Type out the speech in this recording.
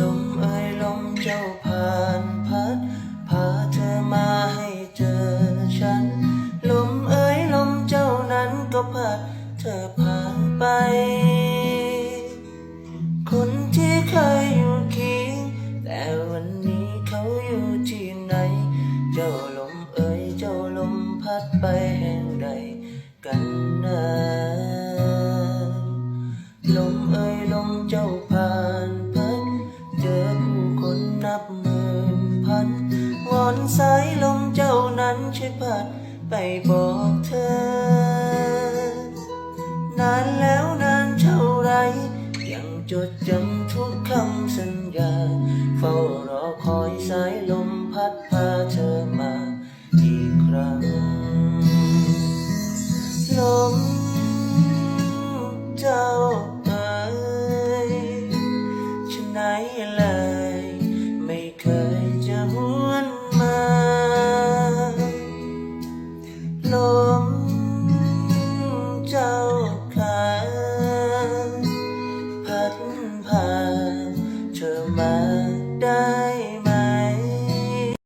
ลมเอ่ยลมเจ้าผ่านพัดพาเธอมาให้เจอฉัน ลมเอ่ยลมเจ้านั้นก็พัดเธอผ่านไป คนที่เคยอยู่เคียงแต่วันนี้เขาอยู่ที่ไหน เจ้าลมเอ่ยเจ้าลมพัดไป เอ่ยลมเจ้าผ่านพัดเจอผู้คนนับหมื่นพันวอนสายลมเจ้านั้นช่วยพัดไปบอกเธอ นานแล้วนานเท่าไร ยังจดจำทุกคำสัญญา เฝ้ารอคอยสายลมพัดพาเธอ ไหนเลย ไม่เคยจะหวนมา ลมเจ้าขาพัดผ่านเธอมาได้